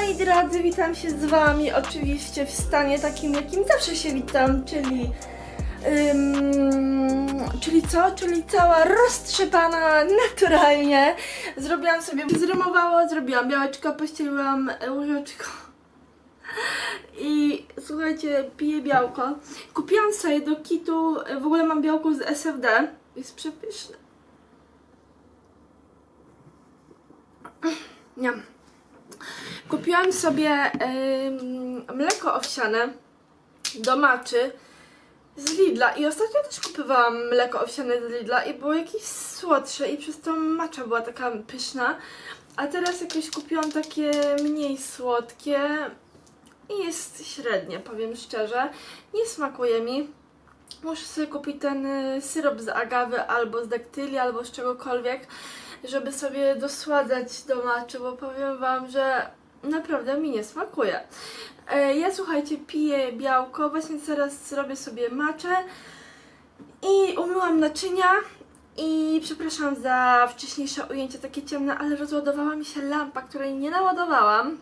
moi drodzy, witam się z wami oczywiście w stanie takim jakim zawsze się witam, czyli czyli co? Czyli cała roztrzepana naturalnie. Zrobiłam sobie, zrymowało, zrobiłam białeczko, pościeliłam łyżeczko. I słuchajcie, piję białko. Kupiłam sobie do kitu, w ogóle mam białko z SFD. Jest przepyszne. Nie. Kupiłam sobie ym, mleko owsiane do maczy z Lidla i ostatnio też kupowałam mleko owsiane z Lidla i było jakieś słodsze i przez to macza była taka pyszna, a teraz jakieś kupiłam takie mniej słodkie i jest średnie, powiem szczerze. Nie smakuje mi. Muszę sobie kupić ten y, syrop z agawy albo z daktyli, albo z czegokolwiek, żeby sobie dosładzać do maczy, bo powiem Wam, że naprawdę mi nie smakuje. E, Ja słuchajcie, piję białko, właśnie teraz zrobię sobie maczę i umyłam naczynia i przepraszam za wcześniejsze ujęcie takie ciemne, ale rozładowała mi się lampa, której nie naładowałam.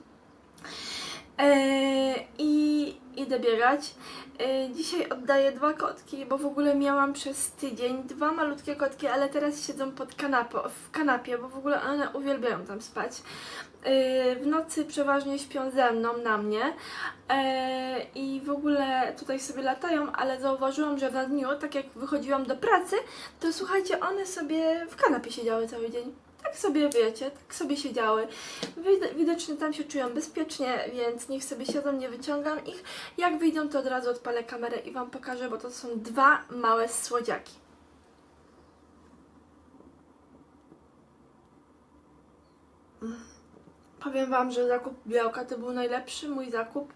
Eee, I idę biegać. Eee, dzisiaj oddaję dwa kotki, bo w ogóle miałam przez tydzień dwa malutkie kotki, ale teraz siedzą pod kanapą, w kanapie, bo w ogóle one uwielbiają tam spać. Eee, w nocy przeważnie śpią ze mną, na mnie i w ogóle tutaj sobie latają, ale zauważyłam, że na dniu, tak jak wychodziłam do pracy, to słuchajcie, one sobie w kanapie siedziały cały dzień. Tak sobie wiecie, tak sobie siedziały. Wid- Widocznie tam się czują bezpiecznie, więc niech sobie siedzą, nie wyciągam ich. Jak wyjdą, to od razu odpalę kamerę i Wam pokażę, bo to są dwa małe słodziaki. Mm. Powiem Wam, że zakup białka to był najlepszy mój zakup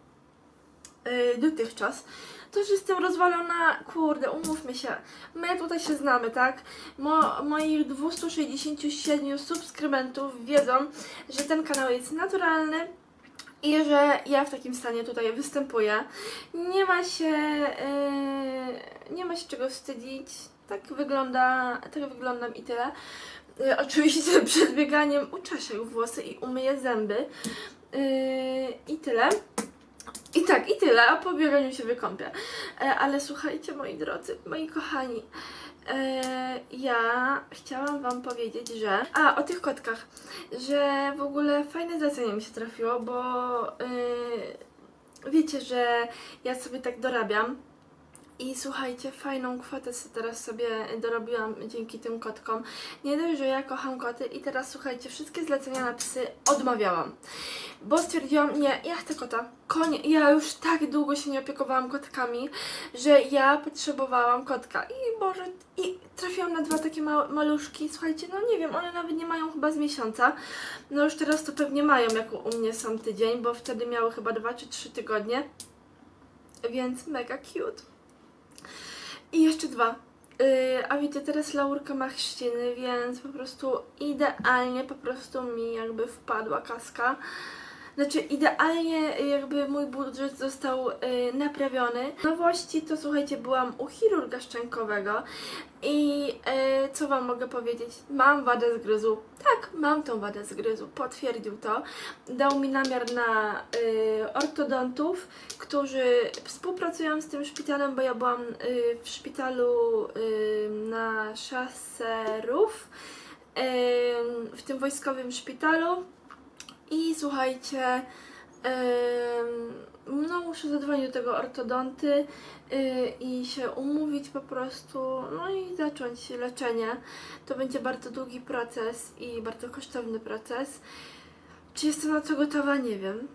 yy, dotychczas. To, że jestem rozwalona, kurde, umówmy się. My tutaj się znamy, tak? Mo, moich 267 subskrybentów wiedzą, że ten kanał jest naturalny i że ja w takim stanie tutaj występuję. Nie ma się, yy, nie ma się czego wstydzić. Tak wygląda, tak wyglądam i tyle. Yy, oczywiście przed bieganiem uczeszę włosy i umyję zęby. Yy, I tyle. I tak, i tyle, a po bieganiu się wykąpię. E, ale słuchajcie, moi drodzy, moi kochani, e, ja chciałam Wam powiedzieć, że. A, o tych kotkach, że w ogóle fajne zlecenie mi się trafiło, bo e, wiecie, że ja sobie tak dorabiam. I słuchajcie, fajną kwotę teraz sobie dorobiłam dzięki tym kotkom. Nie dość, że ja kocham koty i teraz słuchajcie, wszystkie zlecenia na psy odmawiałam. Bo stwierdziłam, nie, ja chcę kota. Konie, ja już tak długo się nie opiekowałam kotkami, że ja potrzebowałam kotka. I Boże, i trafiłam na dwa takie ma maluszki. Słuchajcie, no nie wiem, one nawet nie mają chyba z miesiąca. No już teraz to pewnie mają, jak u mnie są tydzień, bo wtedy miały chyba dwa czy trzy tygodnie. Więc mega cute. I jeszcze dwa. Yy, a wiecie, teraz Laurka ma chrzciny, więc po prostu idealnie po prostu mi jakby wpadła kaska. Znaczy idealnie jakby mój budżet został yy, naprawiony. Nowości to słuchajcie, byłam u chirurga szczękowego i yy, co wam mogę powiedzieć? Mam wadę zgryzu. Tak, mam tą wadę zgryzu, potwierdził to. Dał mi namiar na yy, ortodontów, którzy współpracują z tym szpitalem, bo ja byłam y, w szpitalu y, na szaserów, y, w tym wojskowym szpitalu. I słuchajcie, no muszę zadzwonić do tego ortodonty y, i się umówić po prostu, no i zacząć leczenie. To będzie bardzo długi proces i bardzo kosztowny proces. Czy jestem na to gotowa? Nie wiem.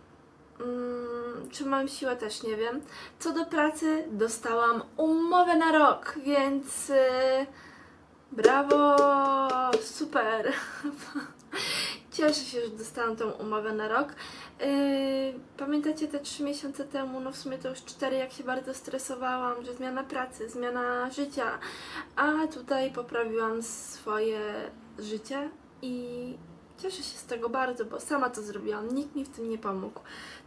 Mm, czy mam siłę? Też nie wiem. Co do pracy, dostałam umowę na rok, więc y, brawo, super. Cieszę się, że dostałam tą umowę na rok. Yy, pamiętacie te trzy miesiące temu, no w sumie to już cztery, jak się bardzo stresowałam, że zmiana pracy, zmiana życia, a tutaj poprawiłam swoje życie i Cieszę się z tego bardzo, bo sama to zrobiłam. Nikt mi w tym nie pomógł.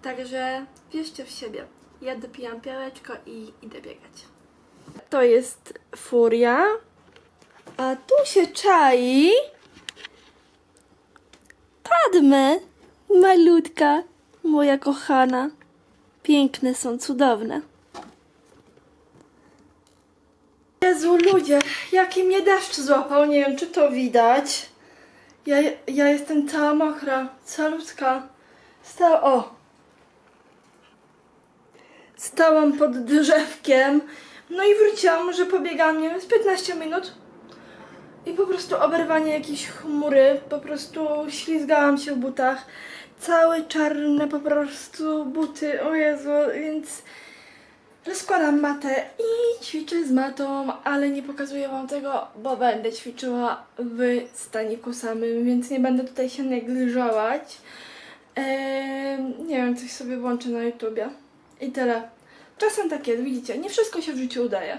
Także wierzcie w siebie. Ja dopijam piałeczko i idę biegać. To jest furia. A tu się czai. Padmę, malutka, moja kochana. Piękne są, cudowne. Jezu, ludzie, jaki mnie deszcz złapał, nie wiem czy to widać. Ja, ja jestem cała mokra, calutka. Sta o! Stałam pod drzewkiem, no i wróciłam, może pobiegałam, nie wiem, z 15 minut. I po prostu oberwanie jakiejś chmury, po prostu ślizgałam się w butach. Całe czarne po prostu buty, o Jezu, więc rozkładam matę i ćwiczę z matą, ale nie pokazuję Wam tego, bo będę ćwiczyła w staniku samym, więc nie będę tutaj się negliżować. Eee, nie wiem, coś sobie włączę na YouTubie. I tyle. Czasem tak jest, widzicie, nie wszystko się w życiu udaje.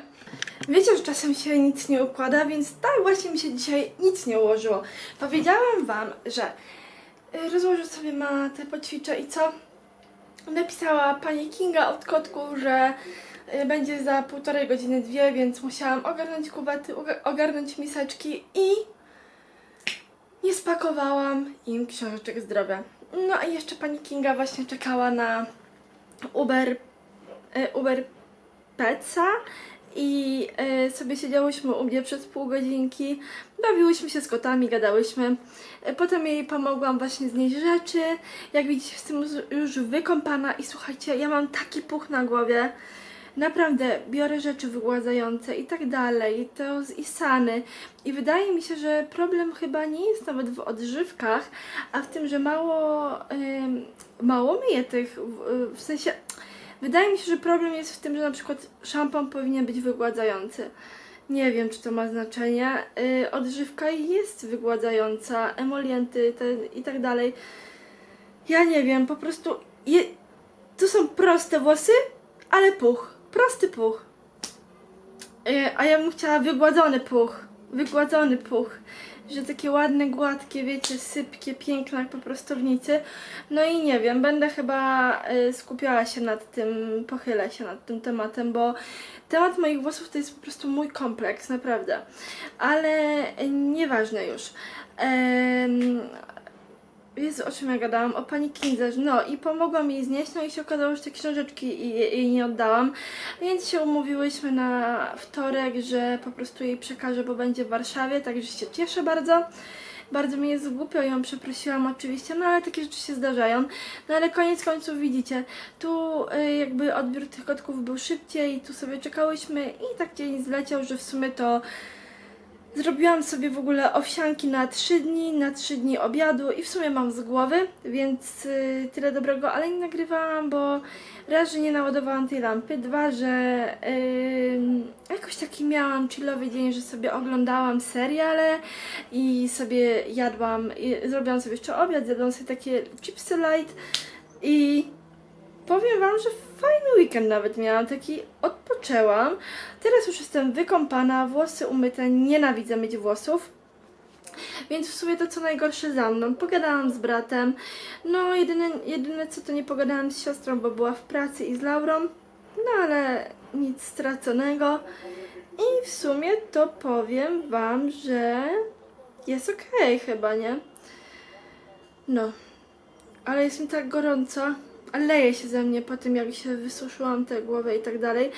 Wiecie, że czasem się nic nie układa, więc tak właśnie mi się dzisiaj nic nie ułożyło. Powiedziałam Wam, że y, rozłożę sobie matę, poćwiczę i co? Napisała pani Kinga od kotku, że y, będzie za półtorej godziny, dwie, więc musiałam ogarnąć kuwety, ogarnąć miseczki i nie spakowałam im książeczek zdrowia. No i jeszcze pani Kinga właśnie czekała na Uber, y, Uber Petsa i y, sobie siedziałyśmy u mnie przez pół godzinki, bawiłyśmy się z kotami, gadałyśmy. Y, Potem jej pomogłam właśnie znieść rzeczy. Jak widzicie, jestem już- wykąpana i słuchajcie, ja mam taki puch na głowie. Naprawdę, biorę rzeczy wygładzające i tak dalej, to z Isany. I wydaje mi się, że problem chyba nie jest nawet w odżywkach, a w tym, że mało, ym, mało myję tych, w sensie... Wydaje mi się, że problem jest w tym, że na przykład szampon powinien być wygładzający. Nie wiem, czy to ma znaczenie. Yy, odżywka jest wygładzająca, emolienty te, i tak dalej. Ja nie wiem, po prostu je, to są proste włosy, ale puch. Prosty puch. Yy, a ja bym chciała wygładzony puch. Wygładzony puch. Że takie ładne, gładkie, wiecie, sypkie, piękne jak po prostownicy. No i nie wiem, będę chyba y, skupiała się nad tym, pochylę się nad tym tematem, bo temat moich włosów to jest po prostu mój kompleks, naprawdę. Ale y, nieważne już. Em, Jezu, o czym ja gadałam? O pani Kindze. No i pomogłam jej znieść, no i się okazało, że te książeczki jej, jej nie oddałam. Więc się umówiłyśmy na wtorek, że po prostu jej przekażę, bo będzie w Warszawie, także się cieszę bardzo. Bardzo mi jest głupio, ją przeprosiłam oczywiście, no ale takie rzeczy się zdarzają. No ale koniec końców widzicie, tu y, jakby odbiór tych kotków był szybciej, tu sobie czekałyśmy i tak dzień zleciał, że w sumie to Zrobiłam sobie w ogóle owsianki na 3 dni, na 3 dni obiadu i w sumie mam z głowy, więc y, tyle dobrego, ale nie nagrywałam, bo raz, że nie naładowałam tej lampy, dwa, że y, jakoś taki miałam chillowy dzień, że sobie oglądałam seriale i sobie jadłam, i zrobiłam sobie jeszcze obiad, zjadłam sobie takie chipsy light i powiem Wam, że fajny weekend nawet miałam, taki odpoczęłam. Teraz już jestem wykąpana, włosy umyte, nienawidzę myć włosów. Więc w sumie to co najgorsze za mną. Pogadałam z bratem. No jedyne, jedyne co to nie pogadałam z siostrą, bo była w pracy i z Laurą. No ale nic straconego. I w sumie to powiem Wam, że jest okej chyba, nie? No. Ale jest mi tak gorąco. Leje się ze mnie po tym, jak się wysuszyłam tę głowę i tak dalej.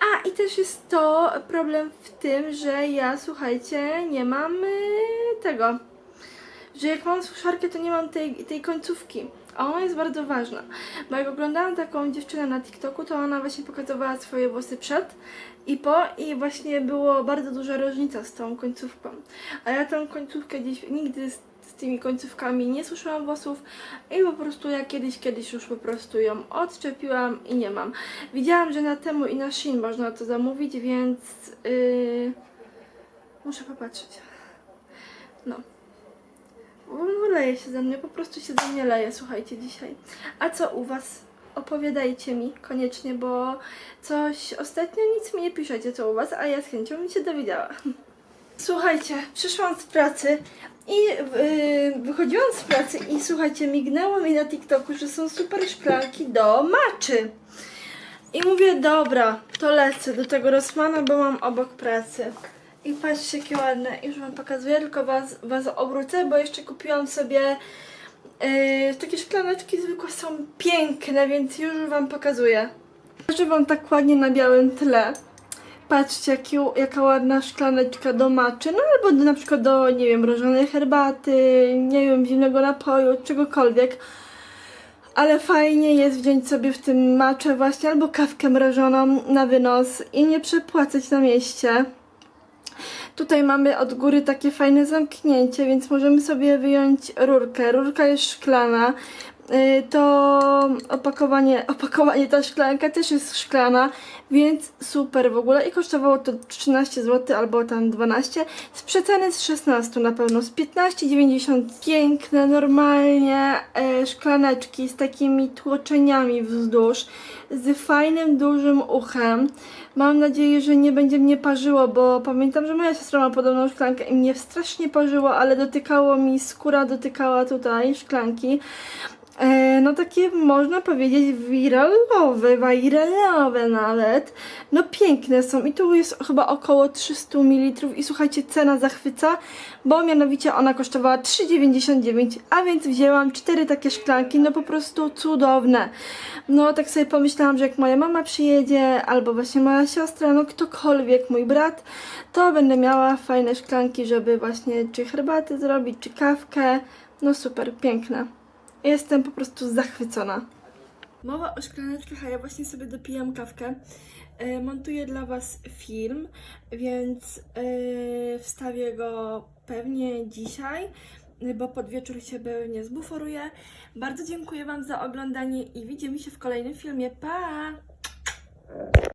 A i też jest to problem w tym, że ja, słuchajcie, nie mam y, tego. Że jak mam suszarkę, to nie mam tej, tej końcówki. A ona jest bardzo ważna. Bo jak oglądałam taką dziewczynę na TikToku, to ona właśnie pokazywała swoje włosy przed i po i właśnie było bardzo duża różnica z tą końcówką. A ja tą końcówkę gdzieś nigdy z, tymi końcówkami nie suszyłam włosów i po prostu ja kiedyś, kiedyś już po prostu ją odczepiłam i nie mam. Widziałam, że na temu i na Shein można to zamówić, więc yy, muszę popatrzeć. No. Leje się ze mnie, po prostu się ze mnie leje, słuchajcie, dzisiaj. A co u Was? Opowiadajcie mi koniecznie, bo coś ostatnio nic mi nie piszecie, co u Was, a ja z chęcią bym się dowiedziała. Słuchajcie, przyszłam z pracy I yy, wychodziłam z pracy i słuchajcie, mignęło mi na TikToku, że są super szklanki do maczy. I mówię, dobra, to lecę do tego Rossmana, bo mam obok pracy. I patrzcie, jakie ładne. Już wam pokazuję, tylko was, was obrócę, bo jeszcze kupiłam sobie yy, takie szklaneczki zwykłe, są piękne, więc już wam pokazuję. Pokażę wam tak ładnie na białym tle. Patrzcie, jaki, jaka ładna szklaneczka do maczy, no albo do, na przykład do, nie wiem, mrożonej herbaty, nie wiem, zimnego napoju, czegokolwiek. Ale fajnie jest wziąć sobie w tym maczę właśnie albo kawkę mrożoną na wynos i nie przepłacać na mieście. Tutaj mamy od góry takie fajne zamknięcie, więc możemy sobie wyjąć rurkę. Rurka jest szklana. Y, To opakowanie, opakowanie, ta szklanka też jest szklana, więc super w ogóle. I kosztowało to 13 zł albo tam 12. Z przeceny z 16 na pewno, z 15,90. Piękne, normalnie e, szklaneczki z takimi tłoczeniami wzdłuż, z fajnym, dużym uchem. Mam nadzieję, że nie będzie mnie parzyło, bo pamiętam, że moja siostra ma podobną szklankę i mnie strasznie parzyło, ale dotykało mi, skóra dotykała tutaj szklanki. E, no takie można powiedzieć wiralowe, wiralowe nawet. No piękne są i tu jest chyba około 300 ml i słuchajcie, cena zachwyca, bo mianowicie ona kosztowała 3,99, a więc wzięłam cztery takie szklanki, no po prostu cudowne. No tak sobie pomyślałam, że jak moja mama przyjedzie, albo właśnie moja siostra, no ktokolwiek, mój brat, to będę miała fajne szklanki, żeby właśnie czy herbatę zrobić, czy kawkę. No super, piękne. Jestem po prostu zachwycona. Mowa o szklaneczkach, a ja właśnie sobie dopijam kawkę. E, montuję dla Was film, więc e, wstawię go pewnie dzisiaj, bo pod wieczór się pewnie zbuforuję. Bardzo dziękuję Wam za oglądanie i widzimy się w kolejnym filmie. Pa!